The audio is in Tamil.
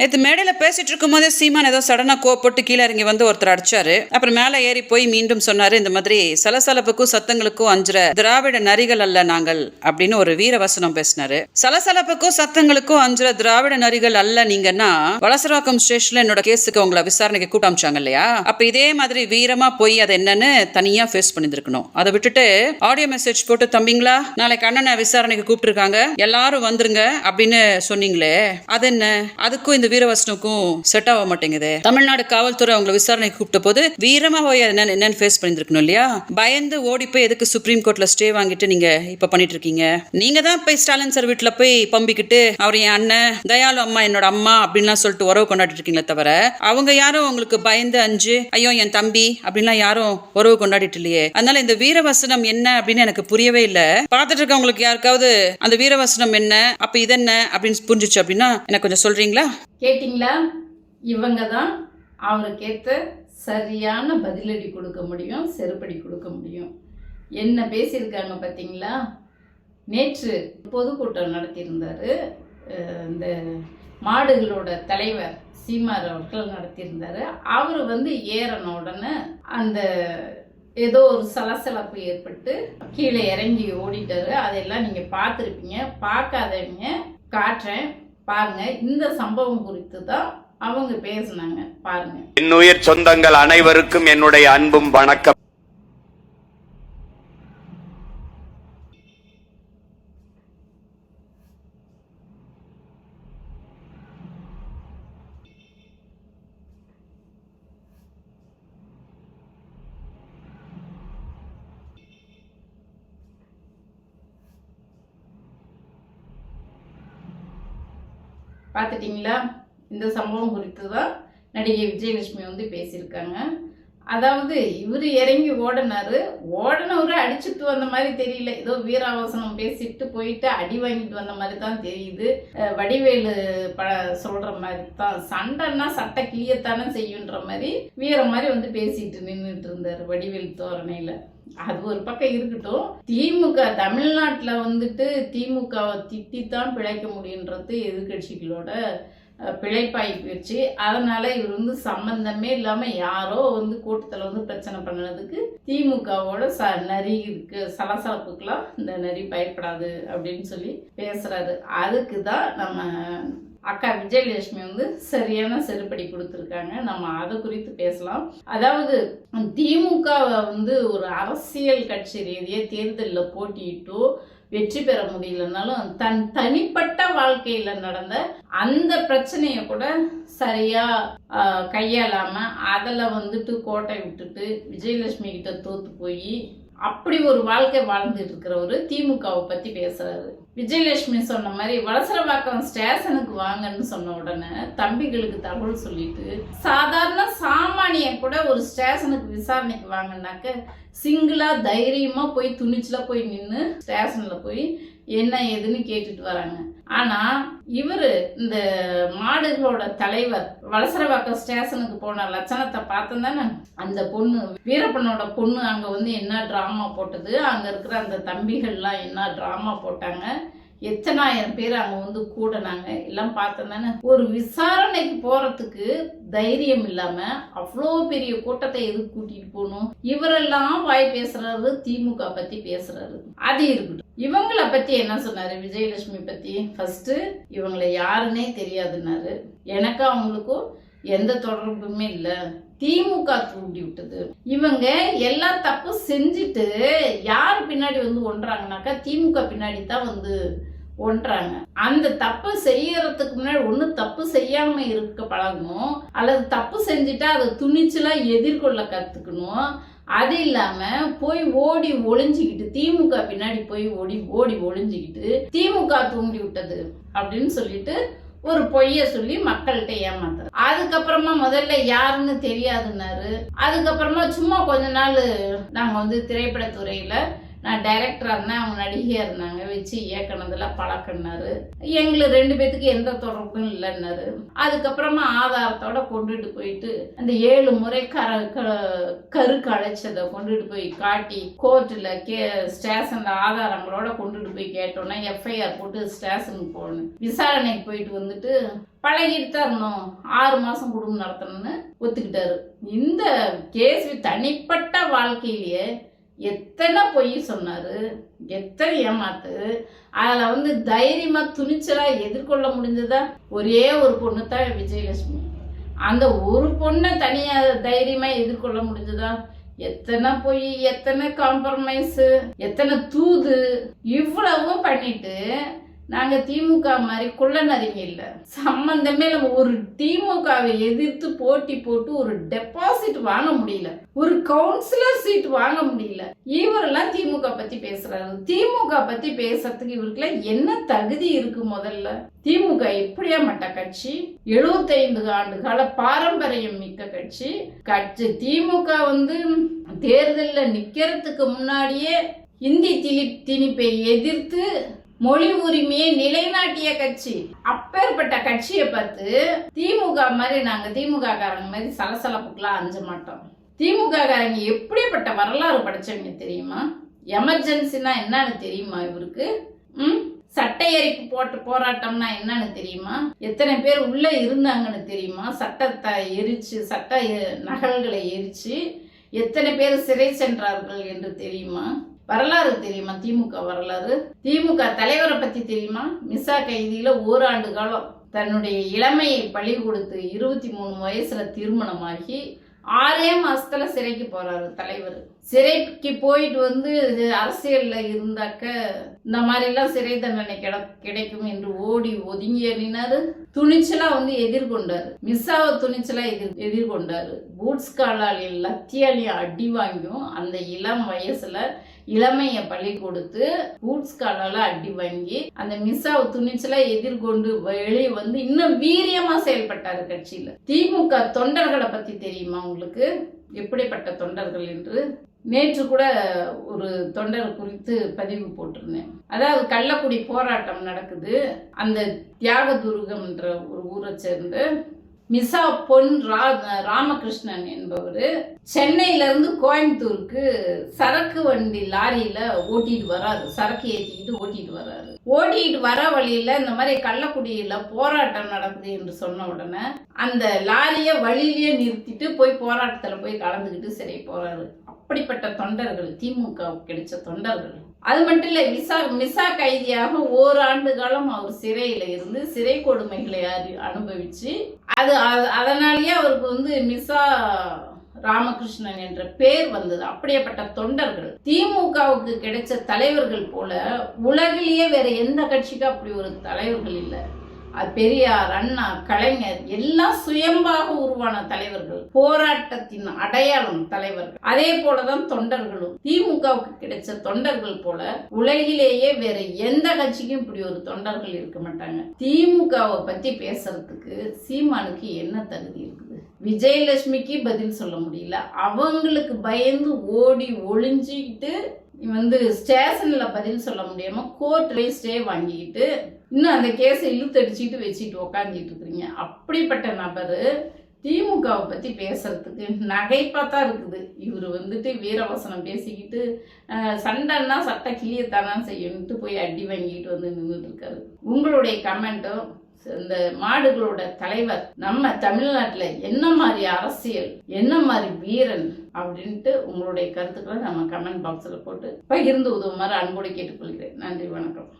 நேற்று மேடையில பேசிட்டு இருக்கும்போதே சீமான் ஏதோ சடனாக கோப்பட்டு கீழே இறங்கி வந்து ஒருத்தர் அடிச்சாரு. அப்புறம் மேலே ஏறி போய் மீண்டும் சொன்னாரு இந்த மாதிரி சலசலப்புக்கும் சத்தங்களுக்கும் அஞ்சுற திராவிட நரிகள் அல்ல நாங்கள் அப்படின்னு ஒரு வீர வசனம் பேசினாரு. சலசலப்புக்கும் சத்தங்களுக்கும் அஞ்சுற திராவிட நரிகள் அல்ல நீங்கன்னா வலசராக்கம் ஸ்டேஷன்ல என்னோட கேஸுக்கு உங்களை விசாரணைக்கு கூட்டமிச்சாங்க இல்லையா? அப்ப இதே மாதிரி வீரமா போய் அதை என்னன்னு தனியா ஃபேஸ் பண்ணியிருக்கணும் அதை விட்டுட்டு ஆடியோ மெசேஜ் போட்டு தம்பிங்களா நாளைக்கு அண்ணனை விசாரணைக்கு கூப்பிட்டுருக்காங்க எல்லாரும் வந்துருங்க அப்படின்னு சொன்னீங்களே அது என்ன அதுக்கும் இந்த வீரவசனுக்கும் செட் ஆக மாட்டேங்குது. தமிழ்நாடு காவல்துறை அவங்களை விசாரணைக்கு கூப்பிட்ட போது வீரமா போய் என்னன்னு என்னன்னு ஃபேஸ் பண்ணிருக்கணும் இல்லையா? பயந்து ஓடி போய் எதுக்கு சுப்ரீம் கோர்ட்ல ஸ்டே வாங்கிட்டு நீங்க இப்ப பண்ணிட்டு இருக்கீங்க? நீங்க தான் போய் ஸ்டாலின் சார் வீட்டுல போய் பம்பிக்கிட்டு அவர் என் அண்ணன் தயாளு அம்மா என்னோட அம்மா அப்படின்லாம் சொல்லிட்டு உறவு கொண்டாடிட்டு இருக்கீங்களே தவிர அவங்க யாரும் உங்களுக்கு பயந்து அஞ்சு ஐயோ என் தம்பி அப்படின்லாம் யாரும் உறவு கொண்டாடிட்டு இல்லையே. அதனால இந்த வீரவசனம் என்ன அப்படின்னு எனக்கு புரியவே இல்லை. பார்த்துட்டு இருக்கவங்களுக்கு யாருக்காவது அந்த வீரவசனம் என்ன அப்ப என்ன அப்படின்னு புரிஞ்சுச்சு அப்படின்னா எனக்கு கொஞ்சம் சொல்றீங்களா? கேட்டிங்களா? இவங்க தான் அவனுக்கேற்ற சரியான பதிலடி கொடுக்க முடியும் செருப்படி கொடுக்க முடியும். என்ன பேசியிருக்காங்க பார்த்தீங்களா நேற்று பொதுக்கூட்டம் நடத்தியிருந்தார் இந்த மாடுகளோட தலைவர் சீமார் அவர்கள் நடத்தியிருந்தார். அவர் வந்து ஏறன உடனே அந்த ஏதோ ஒரு சலசலப்பு ஏற்பட்டு கீழே இறங்கி ஓடிட்டாரு. அதெல்லாம் நீங்கள் பார்த்துருப்பீங்க. பார்க்காதவங்க காட்டுறேன். பாருங்க இந்த சம்பவம் குறித்து தான் அவங்க பேசுனாங்க. பாருங்க. என்னுயிர் சொந்தங்கள் அனைவருக்கும் என்னுடைய அன்பும் வணக்கம். பார்த்துட்டிங்களா? இந்த சம்பவம் குறித்து தான் நடிகை விஜயலட்சுமி வந்து பேசியிருக்காங்க. அதாவது இவர் இறங்கி ஓடினாரு. ஓடினவரை அடிச்சுட்டு வந்த மாதிரி தெரியல. ஏதோ வீராவசனம் பேசிட்டு போயிட்டு அடி வாங்கிட்டு வந்த மாதிரி தான் தெரியுது. வடிவேலு ப சொல்ற மாதிரி தான். சண்டைன்னா சட்டை கிளியத்தானே செய்யுன்ற மாதிரி வீர மாதிரி வந்து பேசிட்டு நின்றுட்டு இருந்தார் வடிவேலு தோரணையில. அது ஒரு பக்கம் இருக்கட்டும். திமுக தமிழ்நாட்டில் வந்துட்டு திமுகவை திட்டித்தான் பிழைக்க முடியுன்றது எதிர்கட்சிகளோட பிழைப்பாகி போயிடுச்சு அதனால இவர் வந்து சம்பந்தமே இல்லாமல் யாரோ வந்து கூட்டத்தில் வந்து பிரச்சனை பண்ணதுக்கு திமுகவோட ச நரி இருக்கு. சலசலப்புக்கெல்லாம் இந்த நரி பயப்படாது அப்படின்னு சொல்லி பேசுறாரு. அதுக்கு தான் நம்ம அக்கா விஜயலட்சுமி வந்து சரியான செருப்படி கொடுத்துருக்காங்க. நம்ம அதை குறித்து பேசலாம். அதாவது திமுகவை வந்து ஒரு அரசியல் கட்சி ரீதியாக தேர்தலில் போட்டியிட்டோ வெற்றி பெற முடியலனாலும் தன் தனிப்பட்ட வாழ்க்கையில நடந்த அந்த பிரச்சனையை கூட சரியா கையாளாமல் கையாளாம அதில் வந்துட்டு கோட்டை விட்டுட்டு விஜயலட்சுமி கிட்ட தோத்து போய் அப்படி ஒரு வாழ்க்கை வாழ்ந்துட்டு இருக்கிறவர் திமுகவை பத்தி பேசுறாரு. விஜயலட்சுமி சொன்ன மாதிரி வலசரவாக்கம் ஸ்டேஷனுக்கு வாங்கன்னு சொன்ன உடனே தம்பிகளுக்கு தகவல் சொல்லிட்டு சாதாரண சாமானிய கூட ஒரு ஸ்டேஷனுக்கு விசாரணைக்கு வாங்கினாக்க சிங்கிளா தைரியமா போய் துணிச்சலாக போய் நின்று ஸ்டேஷன்ல போய் என்ன ஏதுன்னு கேட்டுட்டு வராங்க. ஆனா இவரு இந்த மாடுகளோட தலைவர் வலசரவாக்கம் ஸ்டேஷனுக்கு போன லட்சணத்தை பார்த்தோம் தானே அந்த பொண்ணு வீரப்பனோட பொண்ணு அங்க வந்து என்ன டிராமா போட்டது? அங்க இருக்கிற அந்த தம்பிகள்லாம் என்ன டிராமா போட்டாங்க? எத்தனாயிரம் பேர் அவங்க வந்து கூடினாங்க? எல்லாம் பார்த்தோம் தானே. ஒரு விசாரணைக்கு போறதுக்கு தைரியம் இல்லாம அவ்வளோ பெரிய கூட்டத்தை எதுக்கு கூட்டிட்டு போகணும்? இவரெல்லாம் வாய் பேசுறாரு திமுக பத்தி பேசுறாரு. அது இருக்கட்டும். இவங்கள பத்தி என்ன சொன்னாரு விஜயலட்சுமி பத்தி? ஃபர்ஸ்ட் இவங்களை யாருன்னே தெரியாதுன்னாரு. எனக்கு அவங்களுக்கும் எந்த தொடர்புமே இல்லை. திமுக தூண்டி விட்டது. இவங்க எல்லா தப்பும் செஞ்சுட்டு யார் பின்னாடி வந்து ஒன்றாங்கனாக்கா திமுக பின்னாடி தான் வந்து ஒன்றாங்க. அந்த தப்பு செய்யறதுக்கு முன்னாடி ஒன்று தப்பு செய்யாம இருக்க பழகணும். அல்லது தப்பு செஞ்சுட்டா அதை துணிச்சலாக எதிர்கொள்ள கற்றுக்கணும் அது இல்லாமல் போய் ஓடி ஒளிஞ்சுக்கிட்டு திமுக பின்னாடி போய் ஓடி ஓடி ஒளிஞ்சுக்கிட்டு திமுக தூண்டி விட்டது அப்படின்னு சொல்லிட்டு ஒரு பொய்ய சொல்லி மக்கள்கிட்ட ஏமாத்துறது. அதுக்கப்புறமா முதல்ல யாருன்னு தெரியாதுன்னாரு. அதுக்கப்புறமா சும்மா கொஞ்ச நாள் நாங்க வந்து திரைப்படத்துறையில நான் டைரக்டராக இருந்தேன். அவங்க நடிகையாக இருந்தாங்க. வச்சு இயக்குனதில் பழக்கினாரு எங்களுக்கு ரெண்டு பேத்துக்கு எந்த தொடர்பும் இல்லைன்னாரு. அதுக்கப்புறமா ஆதாரத்தோட கொண்டுட்டு போயிட்டு அந்த ஏழு முறை கர க- கருக்கு கொண்டுட்டு போய் காட்டி கோர்ட்டில் கே ஸ்டேஷனில் ஆதாரங்களோட கொண்டுட்டு போய் கேட்டோன்னா எஃப்ஐஆர் போட்டு ஸ்டேஷனுக்கு போகணும். விசாரணைக்கு போயிட்டு வந்துட்டு பழகிட்டு தான் இருந்தோம். ஆறு மாதம் குடும்பம் நடத்தணும்னு ஒத்துக்கிட்டாரு. இந்த கேஸ் தனிப்பட்ட வாழ்க்கையிலேயே எத்தனை பொய் சொன்னார்? எத்தனை ஏமாத்து? அதில் வந்து தைரியமாக துணிச்சலாக எதிர்கொள்ள முடிஞ்சதா? ஒரே ஒரு பொண்ணு தான் விஜயலட்சுமி. அந்த ஒரு பொண்ணை தனியாக தைரியமாக எதிர்கொள்ள முடிஞ்சதா? எத்தனை பொய் எத்தனை காம்ப்ரமைஸு எத்தனை தூது? இவ்வளவும் பண்ணிட்டு நாங்க திமுக மாதிரி குள்ளநரிங்க இல்ல. சம்பந்தமே நம்ம ஒரு திமுகவை எதிர்த்து போட்டி போட்டு ஒரு டெபாசிட் வாங்க முடியல. ஒரு கவுன்சிலர் சீட் வாங்க முடியல. இவரெல்லாம் திமுக பத்தி பேசுறாரு. திமுக பத்தி பேசுறதுக்கு இவருக்குலாம் என்ன தகுதி இருக்கு முதல்ல? திமுக எப்படியா மட்ட கட்சி? 75 ஆண்டு கால பாரம்பரியம் மிக்க கட்சி. கட்சி திமுக வந்து தேர்தலில் நிக்கிறதுக்கு முன்னாடியே இந்தி திணி திணிப்பை எதிர்த்து மொழி உரிமையை நிலைநாட்டிய கட்சி. அப்பேற்பட்ட கட்சியை பார்த்து திமுக மாதிரி நாங்க திமுக காரங்க மாதிரி சலசலப்புக்கெல்லாம் அஞ்ச மாட்டோம். திமுக காரங்க எப்படிப்பட்ட வரலாறு படைச்சவங்க தெரியுமா? எமர்ஜென்சினா என்னன்னு தெரியுமா இவருக்கு? ம்? சட்ட எரிப்பு போட்டு போராட்டம்னா என்னன்னு தெரியுமா? எத்தனை பேர் உள்ள இருந்தாங்கன்னு தெரியுமா? சட்டத்தை எரிச்சு சட்ட எ- நகல்களை எரிச்சு எத்தனை பேர் சிறை சென்றார்கள் என்று தெரியுமா? வரலாறு தெரியுமா? திமுக வரலாறு. திமுக தலைவரை பத்தி தெரியுமா? மிசா கைதியில ஓராண்டு காலம் தன்னுடைய இளமையை பழி கொடுத்து இருபத்தி மூணு வயசுல திருமணமாகி ஆறே மாசத்துல சிறைக்கு போறாரு தலைவர். சிறைக்கு போயிட்டு வந்து அரசியல்ல இருந்தாக்க இந்த மாதிரி எல்லாம் சிறை தண்டனை கிட கிடைக்கும் என்று ஓடி ஒதுங்கி எறினாரு. துணிச்சலா வந்து எதிர்கொண்டாரு. மிஸ்ஸாவை துணிச்சலா எதிர் எதிர்கொண்டாரு. பூட்ஸ் காலாலையும் லத்தியாலையும் அடி வாங்கியும் அந்த இளம் வயசுல இளமைய பள்ளி கொடுத்து பூட்ஸ் காலால அடி வாங்கி அந்த மிஸ்ஸாவை துணிச்சலா எதிர்கொண்டு வெளியே வந்து இன்னும் வீரியமா செயல்பட்டாரு கட்சியில. திமுக தொண்டர்களை பத்தி தெரியுமா உங்களுக்கு? எப்படிப்பட்ட தொண்டர்கள் என்று? நேற்று கூட ஒரு தொண்டர் குறித்து பதிவு போட்டிருந்தேன். அதாவது கள்ளக்குடி போராட்டம் நடக்குது. அந்த தியாக துருகம்ன்ற ஒரு ஊரை சேர்ந்து மிசா பொன் ரா ராமகிருஷ்ணன் என்பவர் சென்னையிலேருந்து கோயம்புத்தூருக்கு சரக்கு வண்டி லாரியில் ஓட்டிட்டு வராரு. சரக்கு ஏற்றிக்கிட்டு ஓட்டிட்டு வராரு. ஓடிட்டு வர வழியில இந்த மாதிரி கள்ளக்குடியில போராட்டம் நடக்குது என்று சொன்ன உடனே அந்த லாரியை வழியிலேயே நிறுத்திட்டு போய் போராட்டத்துல போய் கலந்துக்கிட்டு சரி போறாரு. அப்படிப்பட்ட தொண்டர்கள் திமுக கிடைச்ச தொண்டர்கள். அது மட்டும் இல்ல விசா மிசா கைதியாக ஓராண்டு காலம் அவர் சிறையில இருந்து சிறை கொடுமைகளை அனுபவிச்சு அது அ- அதனாலேயே அவருக்கு வந்து மிசா ராமகிருஷ்ணன் என்ற பேர் வந்தது. அப்படியேப்பட்ட தொண்டர்கள். திமுகவுக்கு கிடைச்ச தலைவர்கள் போல உலகிலேயே வேற எந்த கட்சிக்கும் அப்படி ஒரு தலைவர்கள் இல்லை. அது பெரியார் அண்ணா கலைஞர் எல்லாம் சுயம்பாக உருவான தலைவர்கள். போராட்டத்தின் அடையாளம் தலைவர்கள். அதே போலதான் தொண்டர்களும். திமுகவுக்கு கிடைச்ச தொண்டர்கள் போல உலகிலேயே வேற எந்த கட்சிக்கும் இப்படி ஒரு தொண்டர்கள் இருக்க மாட்டாங்க. திமுகவை பத்தி பேசுறதுக்கு சீமானுக்கு என்ன தகுதி இருக்குது விஜயலட்சுமிக்கு பதில் சொல்ல முடியல. அவங்களுக்கு பயந்து ஓடி ஒளிஞ்சிக்கிட்டு வந்து ஸ்டேஷன்ல பதில் சொல்ல முடியாம கோர்ட்லயும் ஸ்டே வாங்கிக்கிட்டு இன்னும் அந்த கேஸை இழுத்தடிச்சிட்டு வச்சுட்டு உக்காந்துட்டு இருக்கிறீங்க. அப்படிப்பட்ட நபர் திமுகவை பற்றி பேசுறதுக்கு நகைப்பா தான் இருக்குது. இவர் வந்துட்டு வீரவசனம் பேசிக்கிட்டு சண்டைன்னா சட்டை கிளியத்தானா செய்யணும்ட்டு போய் அடி வாங்கிட்டு வந்து நின்றுட்டு இருக்காரு. உங்களுடைய கமெண்ட்டும் இந்த மாடுகளோட தலைவர் நம்ம தமிழ்நாட்டில் என்ன மாதிரி அரசியல் என்ன மாதிரி வீரன் அப்படின்ட்டு உங்களுடைய கருத்துக்களை நம்ம கமெண்ட் பாக்ஸில் போட்டு பகிர்ந்து உதவுமாறு அன்போடு கேட்டுக்கொள்கிறேன். நன்றி வணக்கம்.